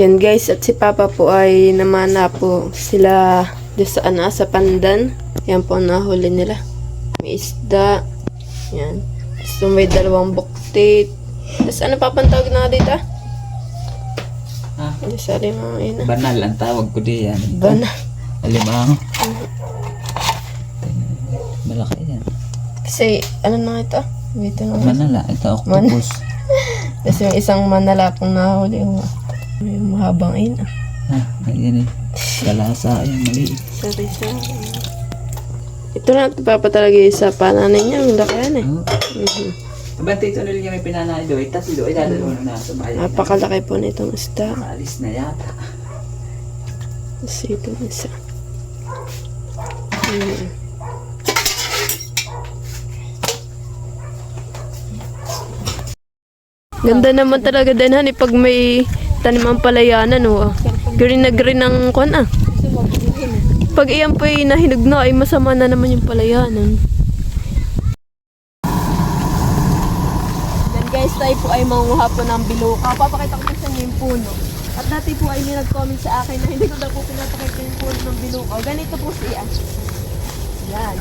Yan guys, at si Papa po ay namana po sila sa ano, sa pandan. Yan po nahuli nila. May isda. Yan. So may dalawang buktit. Tapos ano papantawag na dito? ah? Ah, Ano sorry mga yun ah. banal ang tawag ko diyan. Bana. Alimango. Malaki yan. Kasi ano na ito? Wait nga. Manala. Ito, octopus. Tapos yung isang manala pong nahuli. oh. May mahabang in ah. ah, ayan eh. Kalasa. Ayan, maliit. Sorry, sorry. Ito na ito papa talaga yung sa pananay niya. Ang laki yan eh. Oh. Mhm. Abante ito nila may pinanay doon. Tapos doon, idadalo na sa bayan. Napakalaki po nitong isda. Alis na yata. Tapos ito isa. Hmm. Ganda naman talaga din hani pag may tanim ang palayanan oh. Green na green ang kon ah. Pag iyan po ay nahinog na ay masama na naman yung palayanan. Then guys, tayo po ay manguha po ng biluka. Papakita ko sa inyo yung puno. At dati po ay may nag-comment sa akin na hindi ko daw po pinapakita yung puno ng biluka. Ganito po siya. Yan.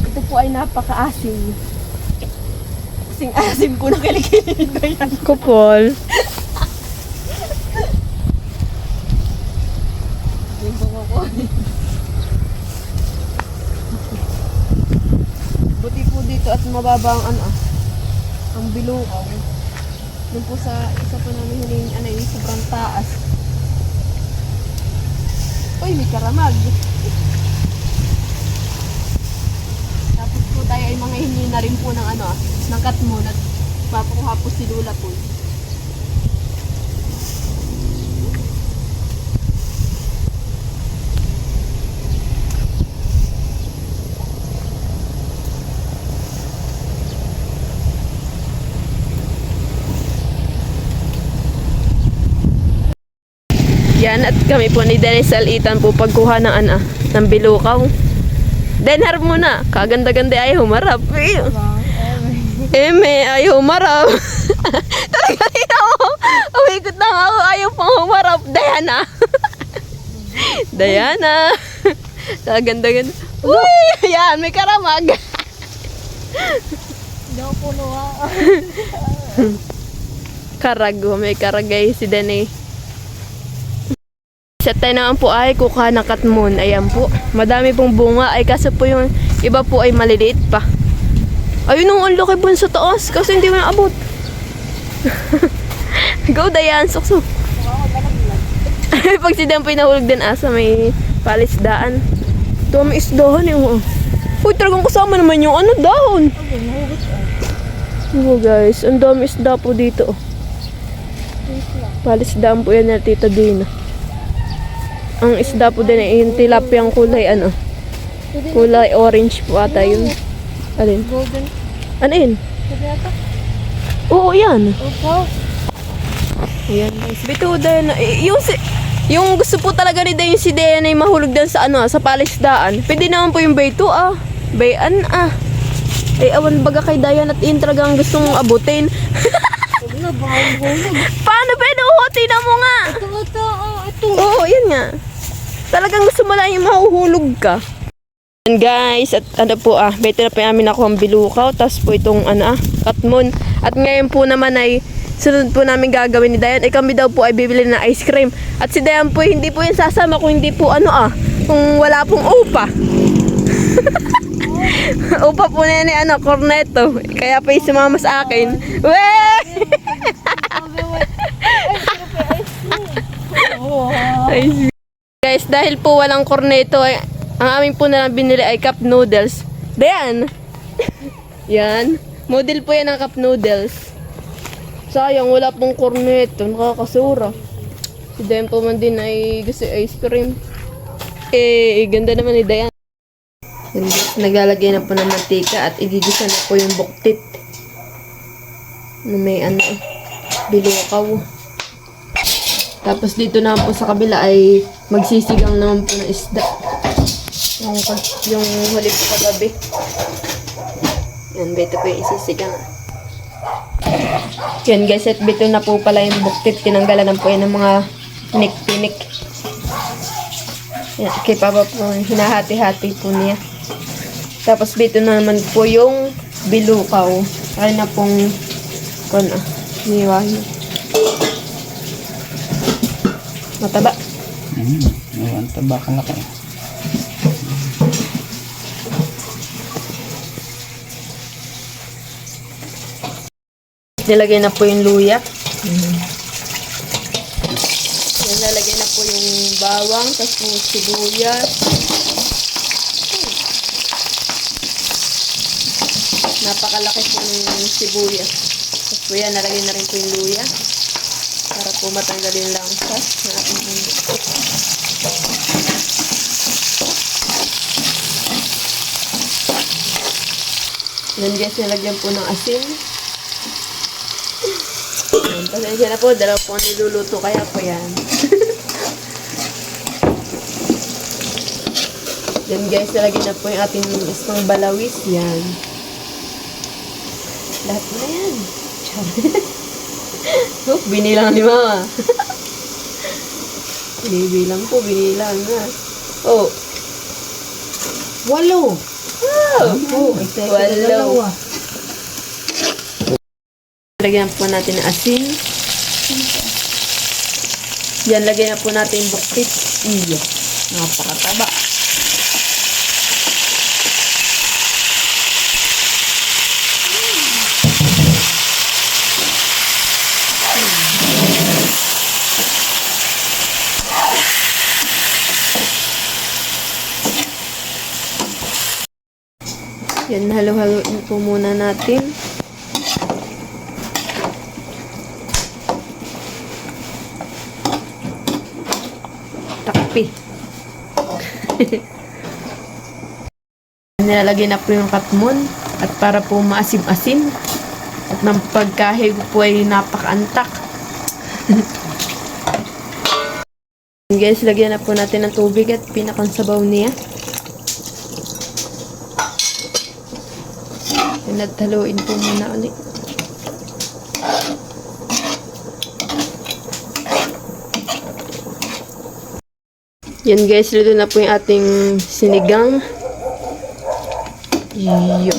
Ito po ay napaka-asim. Kasing asim po na kilikilin ko yan. Kupol. Yung bunga ko. Buti po dito at mababa ang ano ang bilukaw. Doon po sa isa po namin hiling ano yung sobrang taas. Uy, may karamag. Tapos po tayo ay mga hingi na rin po ng ano ng katmon at papakuha po si Lula po. Yan at kami po ni Dennis Alitan po pagkuha ng ano, ng bilukaw. Denhar muna, kaganda-ganda ay humarap. Eh, Eme, ayaw humarap. Talaga ina mo. Umikot na ako, ayaw pang humarap. Diana. Diana. Kaganda-ganda. Uy, yan, may karamag. Hindi ako puno ah. Karago, may karagay si Dene. Sa tayo naman po ay kukuha ng katmon. Ayan po. Madami pong bunga. Ay kaso po yung iba po ay maliliit pa. Ayun ang ang laki po sa taas. Kasi hindi mo naabot. Go Dayan, suksok. Pag si Dan nahulog din asa may palisdaan. May isdahan eh. oh. Uy, talagang kasama naman yung ano, dahon. Oo guys, ang dami isda po dito. oh. Palisdaan po yan na Tita Dina. Ang isda po din ay yung tilapia ang kulay ano. Kulay orange po ata yun. Alin? Golden. Ano yun? Oo, yan. Opo. Ayan guys. Bituda na. eh, Yung, si, yung gusto po talaga ni Dayan si Dayan ay mahulog dan sa ano, sa palisdaan. Pwede naman po yung bayto ah. Bayan ah. Eh, awan baga kay Dayan at yun talaga ang abutin. Na, baka hulog. Paano ba inuhuti na mo nga? Ito, ito, oh, ito. Oo, yun nga. Talagang gusto mo lang yung mahuhulog ka. And guys, at ano po ah, better na po namin ako ang bilukaw, tapos po itong ano ah, katmon. At ngayon po naman ay sunod po namin gagawin ni Dayan. Eh kami daw po ay bibili ng ice cream. At si Dayan po hindi po yung sasama kung hindi po ano ah, kung wala pong upa. upa po na eh, ano, corneto. Kaya po yung sumama sa akin. Weh! Sabi, wait. Dahil po walang corneto, ay, ang aming po nalang binili ay cup noodles. Dayan! yan. Model po yan ng cup noodles. Sayang, wala pong corneto. Nakakasura. Si Dayan po man din ay gusto ice cream. Eh, ganda naman ni Dayan. Naglalagay na po ng mantika at igigisa na po yung buktit. Na may ano, bilukaw. Tapos dito naman po sa kabila ay magsisigang naman po ng isda. Yung, yung huli po kagabi. Yan, beto po yung isisigang. Yan guys, at bito na po pala yung buktit. Tinanggalan na po yan ng mga Pinik-pinik. Yan, kay Papa po, hinahati-hati po niya. Tapos dito na naman po yung bilukaw. Kaya na pong, kung ah, niwahi. Mataba. Hmm. Ay, ang taba ka laki. Nilagay na po yung luya. Yan, nalagay na po yung bawang, tapos po sibuyas. Napakalaki po ng sibuyas. Tapos po yan, nalagay na rin po yung luya. Na ating mundo. Yan guys, nilagyan po ng asin. Yan, pasensya na po, dalawa po niluluto kaya po yan. yan guys, nalagyan na po yung ating isang balawis. Yan. Lahat na yan. Char. oh, binilang ni mama. Binibilang po, binilang na. Oh. Walo. Isa ito Walo. Lagyan po natin ng asin. Yan, lagyan na po natin yung buktit. Iya. Napakataba. Yan, halo-haloin po muna natin. Takpi. Nilalagay na po yung katmon at para po maasim-asim at ng pagkahig po ay napakaantak. Guys, lagyan na po natin ng tubig at pinakang sabaw niya. Haluin po muna ulit. Yan guys, luto na po yung ating sinigang. Yo.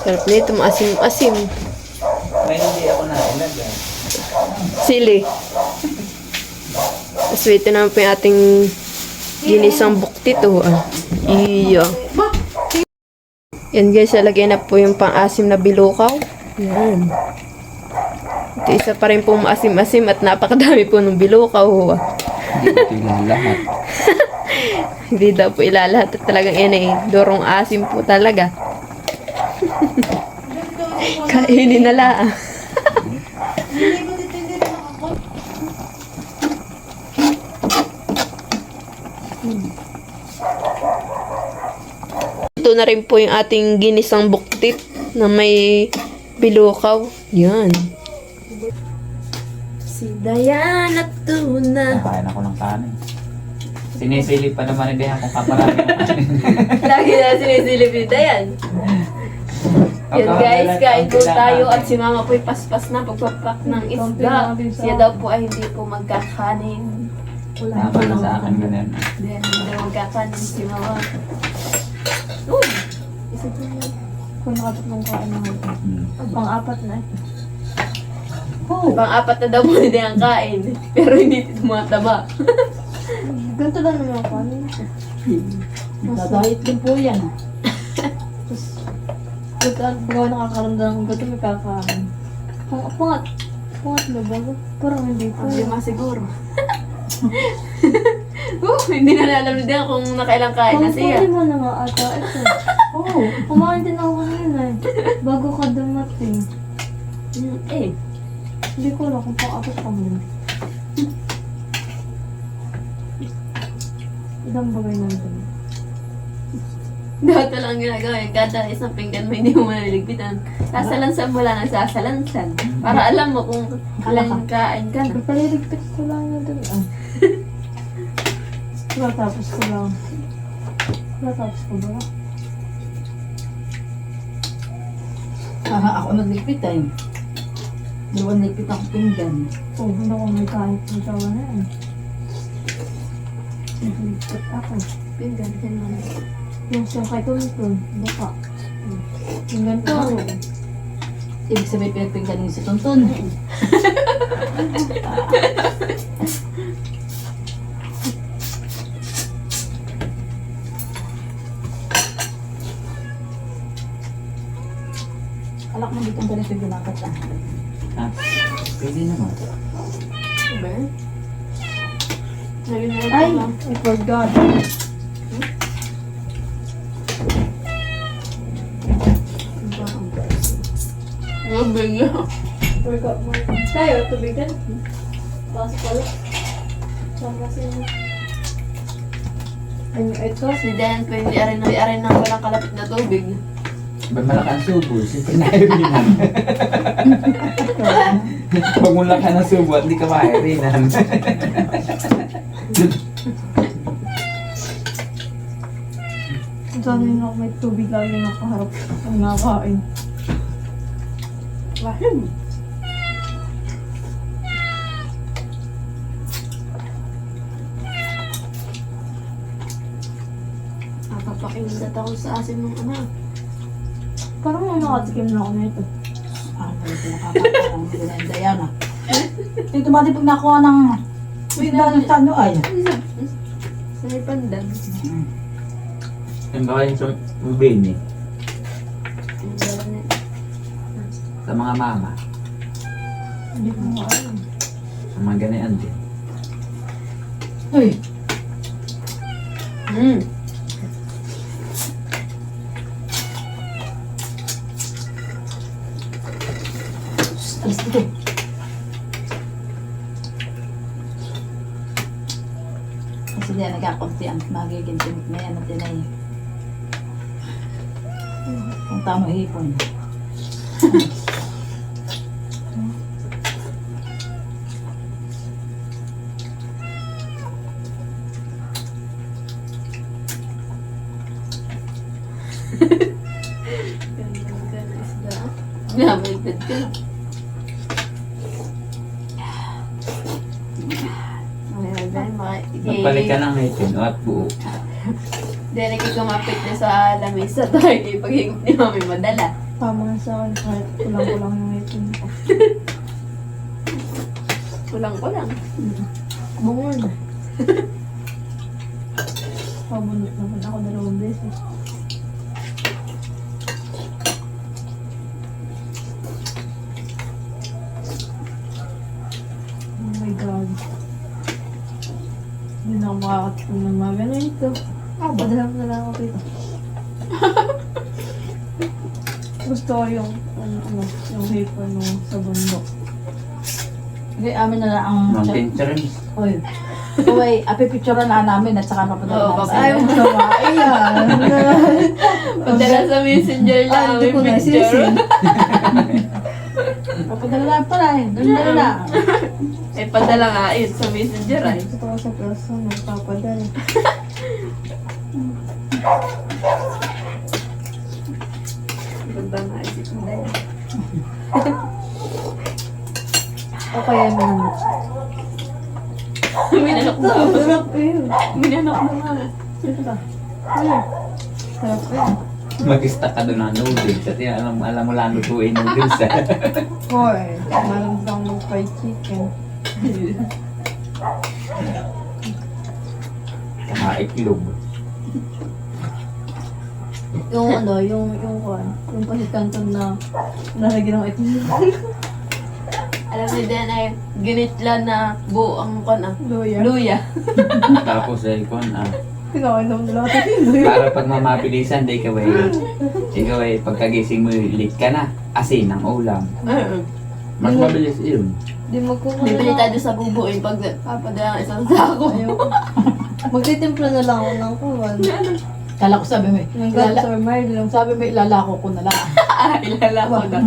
Sarap nito, maasim-asim. May hindi ako nailagay. Sili. Tapos ito naman po yung ating ginisang buktit. Oh, ah. Iyo. Yan guys, lalagyan na po yung pang-asim na bilukaw. Yan. Ito isa pa rin po maasim-asim at napakadami po ng bilukaw. Hindi ko lahat. Hindi daw po ilalahat at talagang yan eh. Dorong asim po talaga. Kainin na lang. Ito na rin po yung ating ginisang buktit na may bilukaw. Yan. Si Diana Tuna. Nakain ako ng kanin. Sinisilip pa naman hindi akong kaparami ng kanin. Lagi na sinisilip ni Dayan. Yan guys, kain po tayo at si mama po'y paspas na pagpapak ng isda. Siya daw po ay hindi po magkakanin. Tama na sa akin ganun. Then, hindi daw magkakanin si mama. Uy! Isa po yun. Kung nakatatlong kain na ito. Hmm. Pang-apat na. Pang-apat na daw po hindi ang kain. Pero hindi tumataba. Ganito lang naman ako. Ano na siya? Dadahit din po yan. Tapos, pag gawa nakakaramdam ng gutom, may kakain. Pang, pangat, pangat na ba? Parang hindi po. Hindi masiguro. Oh, hindi na alam din kung nakailang kain na siya. Pang mo na nga ata. Ito. Oo. Kumain din ako kanina eh. Bago ka dumating. Mm, eh, Hindi ko alam kung pang-apat ka mo. Ilang bagay nandun. Dapat lang ang ginagawa yun. Kada isang pinggan mo hindi mo naliligpitan. Sasalansan mo lang ang sasalansan. Para alam mo kung ilang kain ka na. Paliligpit ko lang na dun. Ah. Natapos ko lang. Natapos ko ba? Ah, ako nagligpit eh. Doon nipit ang pinggan. Oh, hindi ko may kahit may tawa na yan. Nagligpat ako. Pinggan, ganun. Yung sa kay Tuntun, baka. Yung ganito. Ibig sabihin pinagpinggan niyo si Tonton. Alak mo dito ganito yung ginakat ah. Ha? Pwede naman. Diba? Ay. I forgot. Mabig na. Forgot mo. Tayo, tubigan. Pasok pala. Saan kasi mo? Ano ito? Si Dan, pwede arin na arin ng walang kalapit na tubig. Ba't malaki ang subo? Siyempre na Irinan. Pag mula ka ng subo at di ka ma-Irinan. Saan yun ako may tubig lagi nakaharap ang nakain. Wahim. Nakapakinggat ako sa asin ng anak. Parang may nakatikim na ako na ito. Ah, na yung. Ito ba di pag nakuha ng isda ng tano ay? Sa may pandan. Yung baka yung sa bini. Sa mga mama. Hindi ko nga alam. Sa mga ganyan din. Uy, Hmm. Kung tama hipon. Nabagdad ka. Magpalit ka ng itin at buo. Dahil kumapit na sa lamesa tayo, pag-higop ni Mami madala. Tama sa akin kahit kulang-kulang yung itin ko. Kulang-kulang. Bungon. Pabunot naman ako dalawang beses. Oh my God. Hindi na ako makakatikim ng mga ito. Ah, padala na lang ako dito. Gusto ko yung, ano, ano, yung hipon mo sa bundok. Okay, amin na lang ang... Mountain trees. Uy. Uy, apipicturean na namin at saka papadala Oo, namin baka- Ayaw mo sama. Ayan. Padala sa messenger lang Ah, hindi ko na picture. sisin. Papadala na pala eh. Dala na. Eh, padala nga yun sa messenger ay. Gusto ko sa plaza, magpapadala. Ganda nga isip mo na yan. O kaya naman. Minanok na. Sarap eh. Minanok na nga. Ito. Ano? Sarap eh. Mag-stack ka doon ng noodles. At yan, alam, alam mo lang lutuin noodles. ah. Hoy, malam lang mag-fried chicken. Saka iklog. Yung ano, yung, yung kwan, yung pasikanton na nalagyan ng itim. Alam niyo din ay ginitla na buo ang kon ah. Luya. Luya. Tapos ay kon, ah. Pinakainom nila ito yung luya. Para pag mamabilisan, di ikaw ay, ikaw ay pagkagising mo, late ka na. Asin ang ulam. Mas mabilis yun. Di magkukuha Bibili tayo sa bubo eh pag papadala ng isang sako. Ayaw. Magtitimpla na lang ako ng kuwan. Kala ko sabi mo eh. Ng Ilala, gato sa Marlo. sabi mo ilalako ko na lang. Ah, ilala ko na.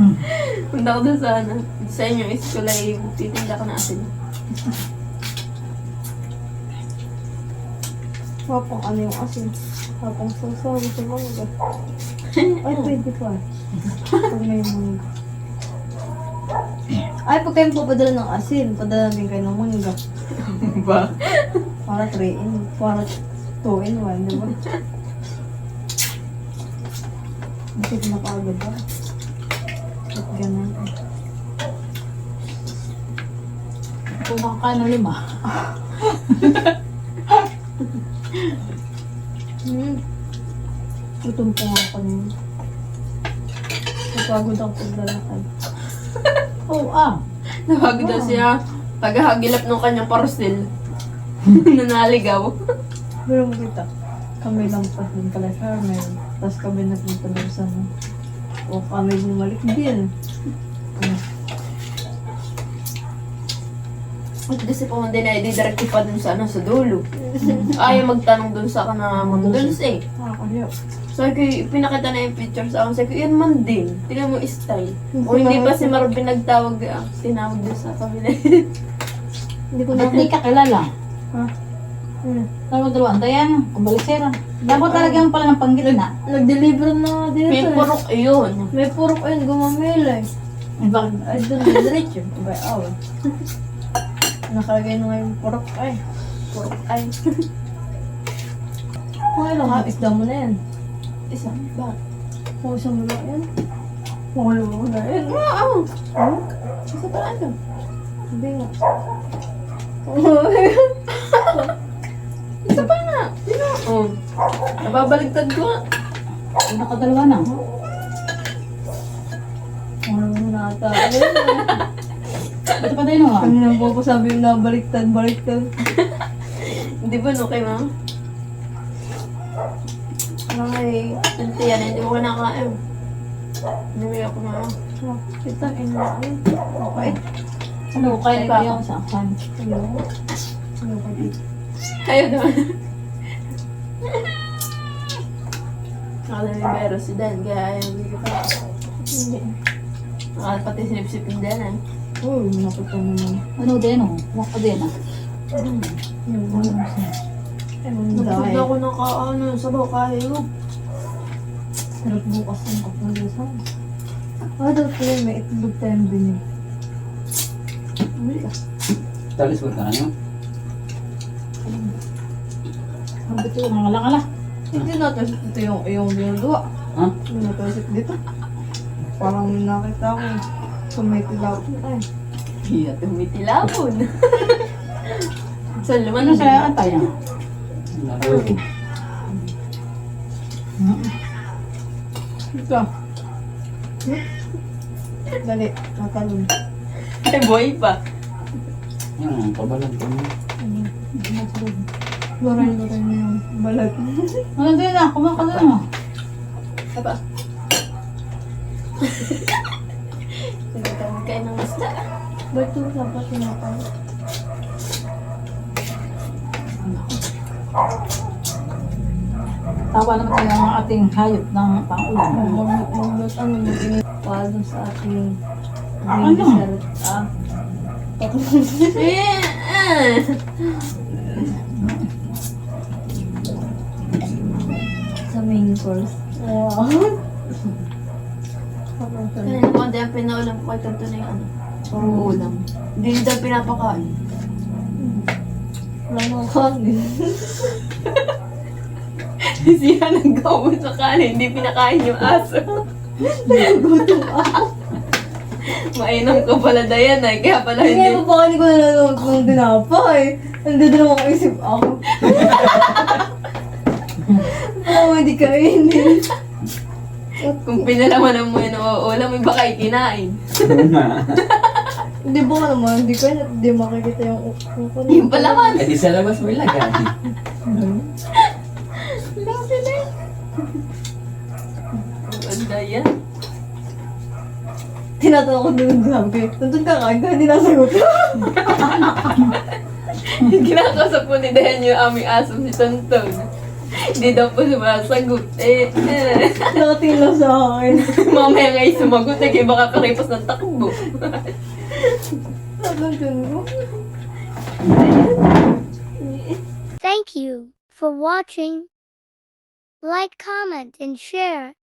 Punta ko doon sa ano. Sa inyo is kulay titinda ko na asin. Papang ano yung asin. Papang sausaw. Gusto mo ba? Ay, pwede pa. Pag may mga... Ay, pag kayo papadala ng asin, padala din kayo ng mangga. Ba? Para 3 in, para 2 in 1, di ba? Bakit na kaagad ba? Ba't ganun? Kung nakakain ng lima. Hmm. Gutom po nga ako nun. Napagod ako paglalakad. Oo, ah. Nawag daw siya. Tagahagilap ng kanyang parcel. Nanaligaw. Pero makita, kami lang pa din pala sa meron. Tapos kami napunta doon sa ano. O kami bumalik din. Ano? At kasi po hindi na i-direct pa dun sa ano, sa dulo. Ayaw magtanong dun sa kana mag-duls eh. Nakakaliw. Sabi ko, pinakita na yung picture sa akin. Sabi ko, yan man din. Tingnan mo style. O hindi pa si Marvin nagtawag, ah, tinawag dun sa kabila. Hindi ko Ba't na... di ka kilala? Ha? Hmm. Dalawa dalawang dayan, kumbalisera. Dapat talagang pala ng panggitna. Nag-deliver na dito May eh. purok yun. May purok ayun, gumamela eh. Ay, bakit? Ay, doon na diretso. Abay, aw. Nakalagay na nga yung purok ay. Purok ay. Okay lang ha, isda mo na yan. Isa. Ba? Pusa mo na yan. Wala mo na yan. Oo. Hmm? Isa pa ano? Hindi nga. Isa. Sino? Oh. Nababaligtad ko nakadalawa na. Mo na ata. Ba't pa tayo nga? Kanina po ako sabi yung nabaliktad, baliktad. Hindi ba no kay ma'am? Ay, tinti yan. Hindi mo kinakain. Hindi mo ako na. Oh, kita, ina. Ay, okay. Ano, na yung sa akin. Ayun. Ano ka dito? Ayaw naman. Nakala ni Vero si Dan, kaya ayaw ko pa. Hindi. Nakala pati sinipsip yung Dan eh. Uy, nakita mo naman. Ano din, oh. Waka din, ah. Ano Napagod dahil. ako ng kaano, sabaw kayo. Sarap bukas ng kapalisan. Ah, daw po yun, may itlog tayong binig. Bumili ka. Talis mo ka ano? Ang bito, mga langala. Hindi natin ito yung yung ginagawa. Ha? Hindi natin dito. Parang nakita ko tilaw. Ay, Iya, tumitilapon. Sa Ano sa atay, ah? Naku. ito. Dali, nakalun. Ay, boy pa. Yan, pabalag ko mo. Loray-loray na yung balat. Ano din, ah? Kumaka na. Aba. Sige, kami kain ng isda. Ba't ito dapat sinapay? Tawa naman tayo ang ating hayop ng pangulan. Magmut ano mo tingin pa dun sa ating Ano? Ah. Eh, ah. Course. Wow. Kanina po, hindi ang pinaulam ko kay Tonto na yung ano. Puro ulam. Hindi daw pinapakain. Wala nang kanin. Siya nag-gawin sa kanin, hindi pinakain yung aso. Nagutom ako. Mainam ka pala, Dayan, ay. Kaya pala Hindi hindi. nga pa ko nanonood ng dinapay. Hindi din ako isip ako. Oo, hindi kainin. Kung pinalaman mo yun ang ulam, iba kayo kinain. Hindi ba naman, hindi ka hindi makikita yung uko Yung palaman. Eh di sa labas mo ilagay. Love na. Ang Dayan. Tinatanong ko doon sabi, nandun ka ka, hindi nasagot. Kinakausap po ni yung aming aso si Tonton. Hindi daw po sumasagot. Eh, eh. Nakatingin lang sa akin. Mamaya nga yung sumagot, eh, kaya baka karipos ng takbo. Ko, Thank you for watching. Like, comment, and share.